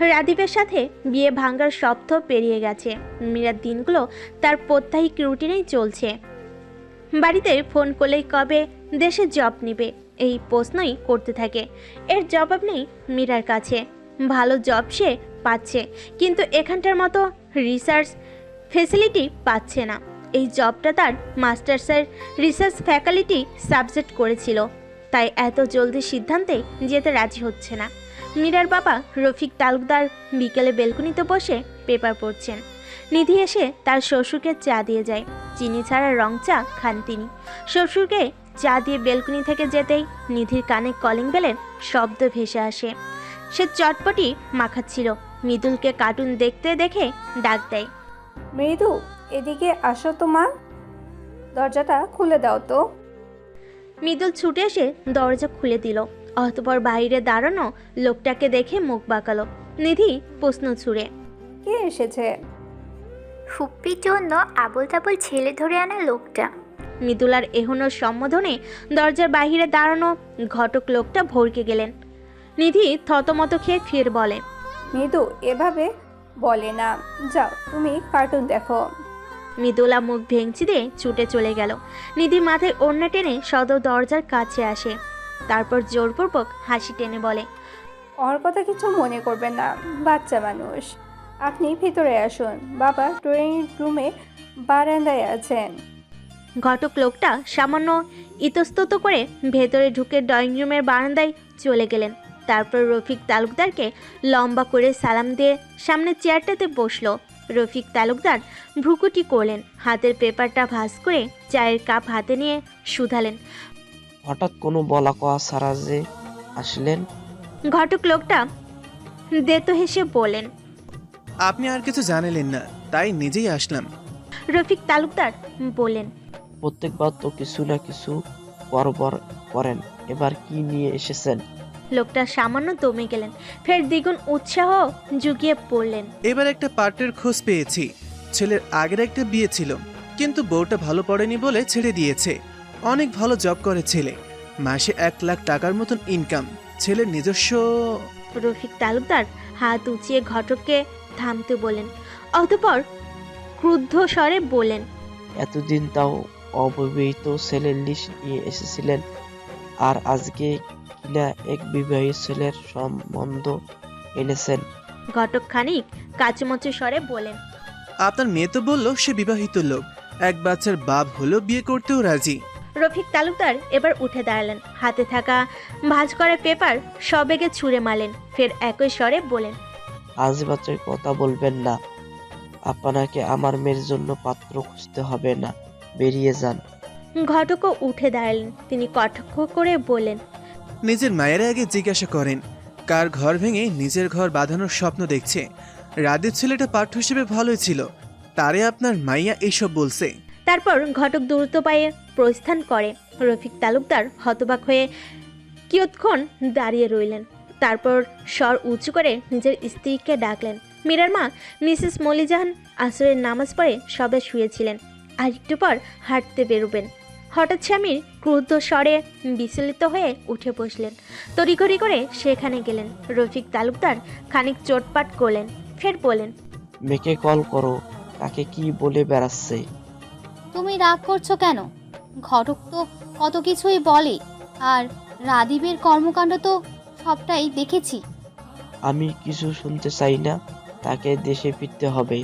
রাদীপের সাথে বিয়ে ভাঙ্গার সপ্ত পেরিয়ে গেছে। মীরার দিনগুলো তার প্রত্যাহিক রুটিনেই চলছে। বাড়িতে ফোন করলেই কবে দেশে জব নিবে, এই প্রশ্নই করতে থাকে। এর জবাব নেই মীরার কাছে। ভালো জব সে পাচ্ছে, কিন্তু এখানটার মতো রিসার্চ ফেসিলিটি পাচ্ছে না। এই জবটা তার মাস্টার্সের রিসার্চ ফ্যাকাল্টি সাবজেক্ট করেছিল, তাই এত জলদি সিদ্ধান্তে যেতে রাজি হচ্ছে না। মীরার বাবা রফিক তালুকদার বিকেলে বেলকুনিতে বসে পেপার পড়ছেন। নিধি এসে তার শ্বশুরকে চা দিয়ে যায়। চিনি ছাড়া রং চা খান তিনি। শ্বশুরকে চা দিয়ে বেলকুনি থেকে যেতেই নিধির কানে কলিং বেলের শব্দ ভেসে আসে। সে চটপটি মাখাচ্ছিল। মৃদুলকে কার্টুন দেখতে দেখে ডাক দেয় মৃদু এদিকে আসো তো মা। দরজাটা খুলে দাও তো। মৃদুল ছুটে এসে দরজা খুলে দিল। অতপর বাইরে দাঁড়ানো লোকটাকে দেখে মুখ বাঁকালো। নিধি প্রশ্ন ছুড়ে। কে এসেছে? ফুপ্পির জন্য আবল তাবল ছেলে ধরে আনা লোকটা। মৃদুলার এহনোর সম্বোধনে দরজার বাইরে দাঁড়ানো ঘটক লোকটা ভরকে গেলেন। নিধি থতমত খেয়ে ফির বলে মৃদু এভাবে বলে না। যাও তুমি কার্টুন দেখো। মৃদুলা মুখ ভেঙচি দিয়ে ছুটে চলে গেল। নিধি মাথায় ওড়না টেনে সদর দরজার কাছে আসে। তারপর জোরপূর্বক হাসি টেনে বলে ওর কথা কিছু মনে করবেন না বাচ্চা মানুষ। আপনি ভিতরে আসুন। বাবা ড্রয়িং রুমে বারান্দায় আছেন। ঘটক লোকটা সামান্য ইতস্তত করে ভেতরে ঢুকে ড্রয়িং রুমের বারান্দায় চলে গেলেন। তারপর রফিক তালুকদারকে লম্বা করে সালাম দিয়ে সামনে চেয়ারটাতে বসল। রফিক তালুকদার ভ্রুকুটি করলেন হাতের পেপারটা ভাঁজ করে চায়ের কাপ হাতে নিয়ে শুধালেন। হঠাৎ কোনো বলা কওয়া ছাড়া যে আসলেন? ঘটক লোকটা দেতো হেসে বলেন আপনি আর কিছু জানালেন না তাই নিজেই আসলাম। রফিক তালুকদার বলেন প্রত্যেকবার তো কিছু না কিছু বরবর করেন এবার কি নিয়ে এসেছেন? লোকটা সামান্য দমে গেলেন ফের দ্বিগুণ উৎসাহ জুগিয়ে পড়লেন এবার একটা পার্টের খোঁজ পেয়েছি ছেলের আগের একটা বিয়ে ছিল কিন্তু বউটা ভালো পড়েনি বলে ছেড়ে দিয়েছে। অনেক ভালো জব করে ছেলে। মাসে এক লাখ টাকার মতন ইনকাম ছেলের নিজস্ব রফিক তালুকদার হাত উঁচিয়ে ঘটককে থামতে বলেন অতপর ক্রুদ্ধ স্বরে বলেন এতদিন তাও অবিবাহিত ছেলের লিস্ট নিয়ে এসেছিলেন। আর আজকে কিনা এক বিবাহিত ছেলের সম্বন্ধ এনেছেন। ঘটক খানিক কাচুমচু স্বরে বলেন আপনার মেয়ে তো বলল সে বিবাহিত লোক। এক বাচ্চার বাপ হলো বিয়ে করতেও রাজি। রফিক তালুকদার এবার উঠে দাঁড়ালেন। হাতে থাকা ভাঁজ করা পেপার সবেগে ছুঁড়ে মালেন ফের একই স্বরে বলেন আজ বাচ্চার কথা বলবেন না। আপনাকে আমার মেয়ের জন্য পাত্র খুঁজতে হবে না। বেরিয়ে যান। ঘটকও উঠে দাঁড়ালেন। তিনি কটাক্ষ করে বললেন নিজের মায়ের আগে জিজ্ঞাসা করেন কার ঘর ভেঙে নিজের ঘর বাঁধানোর স্বপ্ন দেখছে? রাদের ছেলেটা পাঠ্য হিসেবে ভালোই ছিল। তারে আপনার মাইয়া এইসব বলছে। তারপর ঘটক দ্রুত পায়ে প্রস্থান করে। রফিক তালুকদার হতবাক হয়ে কিয়ৎক্ষণ দাঁড়িয়ে রইলেন। তারপর স্বর উঁচু করে নিজের স্ত্রীকে ডাকলেন। মীরার মা, মিসেস মলিজাহান আসরের নামাজ পড়ে সবে শুয়েছিলেন। আর একটু পর হাঁটতে বেরোবেন। হঠাৎ স্বামীর ক্রুদ্ধ স্বরে বিচলিত হয়ে উঠে বসলেন। তড়িঘড়ি করে সেখানে গেলেন। রফিক তালুকদার খানিক চোটপাট করলেন। ফের বলেন, মেয়েকে কল করো, তাকে কি বলে বেড়াচ্ছে? তুমি রাগ করছ কেন? ঘটক তো কত কিছুই বলে আর রাদীপের কর্মকাণ্ড তো সবটাই দেখেছি। আমি কিছু শুনতে চাই না তাকে দেশে ফিরতে হবে।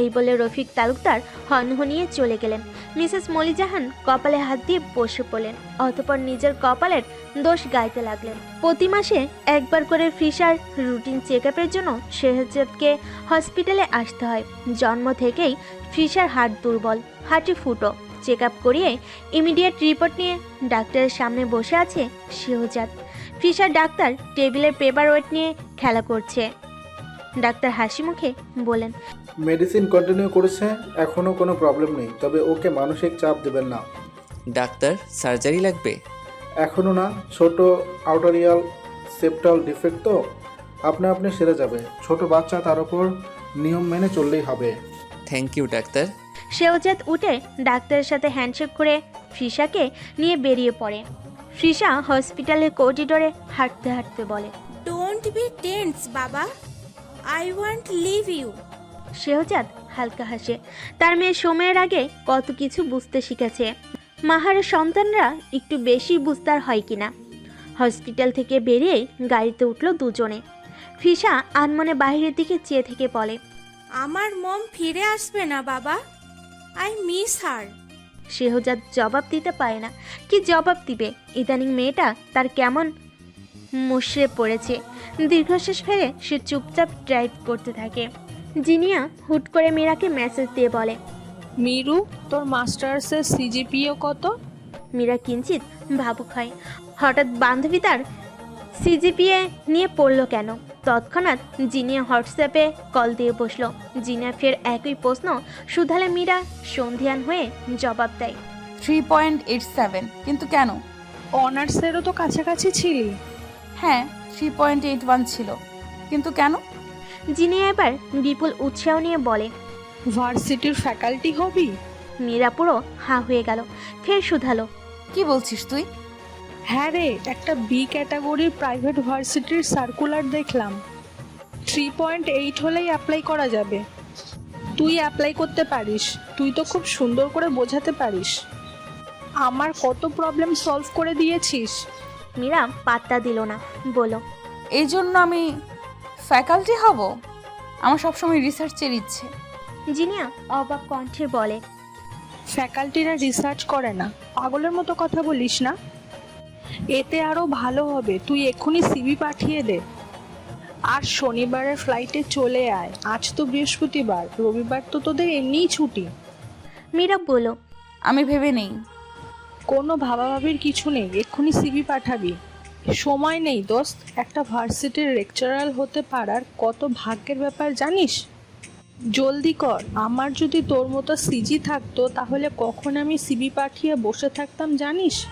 এই বলে রফিক তালুকদার হনহনিয়ে চলে গেলেন। মিসেস মলিজাহান কপালে হাত দিয়ে বসে পড়লেন, অতপর নিজের কপালের দোষ গাইতে লাগলেন। প্রতি মাসে একবার করে ফিসার রুটিন চেক আপের জন্য শেহজাদকে হসপিটালে আসতে হয়। জন্ম থেকেই ফিসার হাট দুর্বল, হাঁটি ফুটো। চেক আপ করিয়ে ইমিডিয়েট রিপোর্ট নিয়ে ডাক্তারের সামনে বসে আছে শেহজাদ। ফিসার ডাক্তার টেবিলের পেপার ওয়েট নিয়ে খেলা করছে। ডাক্তার হাসি মুখে বলেন মেডিসিন কন্টিনিউ করেছে এখনও কোনো প্রবলেম নেই তবে ওকে মানসিক চাপ দেবেন না। ডাক্তার সার্জারি লাগবে? এখনও না ছোট আউটারিয়াল সেপ্টাল ডিফেক্ট তো আপনি আপনি সেরে যাবে। ছোট বাচ্চা তার উপর নিয়ম মেনে চললেই হবে। Thank you doctor. শেওজাত উঠে ডাক্তারের সাথে হ্যান্ডশেক করে ফ্রিসাকে নিয়ে বেরিয়ে পড়ে। ফ্রিসা হসপিটালের করিডোরে হাঁটতে হাঁটতে বলে ডোন্ট বি টেন্স বাবা। I want leave you Shehzad হালকা হাসে। তার মেয়ে সময়ের আগে কত কিছু বুঝতে শিখেছে। মাহারের সন্তানরা একটু বেশি বুঝতার হয় কিনা। হসপিটাল থেকে বেরিয়ে গাড়িতে উঠল দুজনে। ফিসা আনমনে বাইরের দিকে চেয়ে থেকে বলে আমার মম ফিরে আসবে না বাবা। আই মিস হার। শেহজাদ জবাব দিতে পারে না। কি জবাব দিবে? ইদানিং মেয়েটা তার কেমন মুশড়ে পড়েছে। দীর্ঘশ্বাস ফেলে সে চুপচাপ ড্রাইভ করতে থাকে। জিনিয়া হুট করে মীরাকে মেসেজ দিয়ে বলে মিরু তোর মাস্টার্সের সিজিপিও কত? মীরা কিঞ্চিত ভাবুক হয়। হঠাৎ বান্ধবী তার সিজিপিএ নিয়ে পড়ল কেন? তৎক্ষণাৎ জিনিয়া হোয়াটসঅ্যাপে কল দিয়ে বসল। জিনিয়া ফের একই প্রশ্ন শুধালে মীরা সন্ধিয়ান হয়ে জবাব দেয় থ্রি পয়েন্ট এইট সেভেন কিন্তু কেন? অনার্সেরও তো কাছাকাছি ছিলি? হ্যাঁ থ্রি পয়েন্ট এইট ওয়ান ছিল কিন্তু কেন? জিনিয়া এবার বিপুল উৎসাহ নিয়ে বলে ভার্সিটির ফ্যাকাল্টি হবি? মীরা পুরো হা হয়ে গেল ফের শুধালো। কি বলছিস তুই? হ্যাঁ রে একটা বি ক্যাটাগরির প্রাইভেট ভার্সিটির সার্কুলার দেখলাম। থ্রি পয়েন্ট এইট হলেই অ্যাপ্লাই করা যাবে। তুই অ্যাপ্লাই করতে পারিস তুই তো খুব সুন্দর করে বোঝাতে পারিস। আমার কত প্রবলেম সলভ করে দিয়েছিস? মীরা পাত্তা দিল না বলো এই জন্য আমি ফ্যাকাল্টি হব? আমার সবসময় রিসার্চের ইচ্ছে। জিনিয়া অবাক কণ্ঠে বলে। ফ্যাকাল্টিরা রিসার্চ করে না। পাগলের মতো কথা বলিস না। এতে আরও ভালো হবে। তুই এক্ষুনি সিবি পাঠিয়ে দে। আর শনিবারের ফ্লাইটে চলে আয়। আজ তো বৃহস্পতিবার। রবিবার তো তোদের এমনিই ছুটি। মীরা বলো আমি ভেবে নেই। কোনো ভাবাভাবির কিছু নেই। এক্ষুনি সিবি পাঠাবি। সময় নেই দোস্ত। একটা ভার্সিটির লেকচারাল হতে পারার কত ভাগ্যের ব্যাপার জানিস? জলদি কর। আমার যদি তোর মতো সিজি থাকতো তাহলে কখন আমি সিবি পাঠিয়ে বসে থাকতাম জানিস?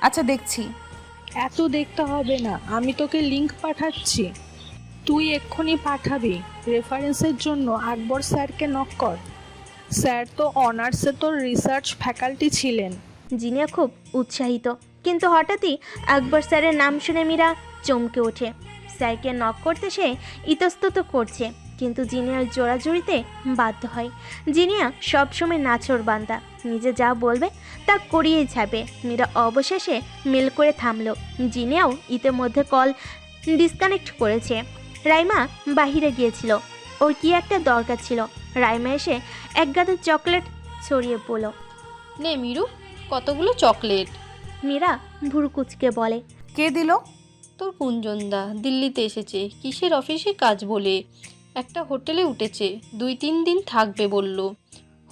আচ্ছা দেখছি। এত দেখতে হবে না। আমি তোকে লিংক পাঠাচ্ছি। তুই এক্ষুনি পাঠাবি। রেফারেন্সের জন্য আকবর স্যারকে নক কর। স্যার তো অনার্সে তোর রিসার্চ ফ্যাকাল্টি ছিলেন। জিনিয়া খুব উৎসাহিত। কিন্তু হঠাৎই আকবর স্যারের নাম শুনে মীরা চমকে ওঠে। স্যারকে নক করতে সে ইতস্তত করছে, কিন্তু জিনিয়ার জোড়াজুড়িতে বাধ্য হয়। জিনিয়া সবসময় নাচর বান্দা, নিজে যা বলবে তা করিয়েই যাবে মীরা অবশেষে মেল করে থামলো। জিনিয়াও ইতিমধ্যে কল ডিসকানেক্ট করেছে। রাইমা বাহিরে গিয়েছিল, ওর কি একটা দরকার ছিল। রাইমা এসে এক গাদা চকলেট ছড়িয়ে বলো নে মিরু, কতগুলো চকলেট? মীরা ভুরুকুচকে বলে কে দিল? তোর কুঞ্জনদা দিল্লিতে এসেছে কিসের অফিসে কাজ বলে? একটা হোটেলে উঠেছে দুই তিন দিন থাকবে বলল।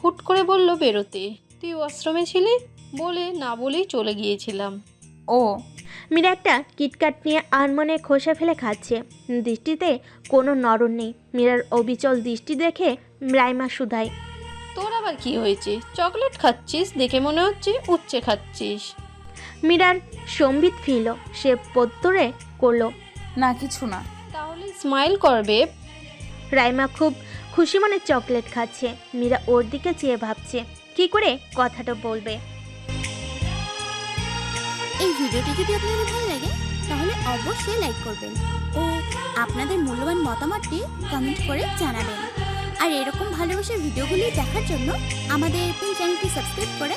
হুট করে বলল বেরোতে তুই আশ্রমে ছিলি? বলে না বলেই চলে গিয়েছিলাম। ও। মীরা একটা কিটকাট নিয়ে আনমনে খোসা ফেলে খাচ্ছে। দৃষ্টিতে কোনো নরণ নেই। মীরার অবিচল দৃষ্টি দেখে রাইমা শুধায়। তোর আবার কি হয়েছে? চকলেট খাচ্ছিস দেখে মনে হচ্ছে উচ্চে খাচ্ছিস। মীরার সম্বিত ফিরল। সে পত্তরে করল না কিছু না। তাহলে স্মাইল করবে রাইমা খুব খুশি মনে চকলেট খাচ্ছে। মীরা ওর দিকে চেয়ে ভাবছে কি করে কথাটা বলবে? এই ভিডিওটি যদি আপনাদের ভালো লাগে তাহলে অবশ্যই লাইক করবেন। ও আপনাদের মূল্যবান মতামতটি কমেন্ট করে জানাবেন। আর এরকম ভালোবাসার ভিডিওগুলি দেখার জন্য আমাদের চ্যানেলটি সাবস্ক্রাইব করে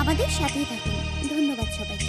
আমাদের সাথেই থাকুন। ধন্যবাদ সবাইকে।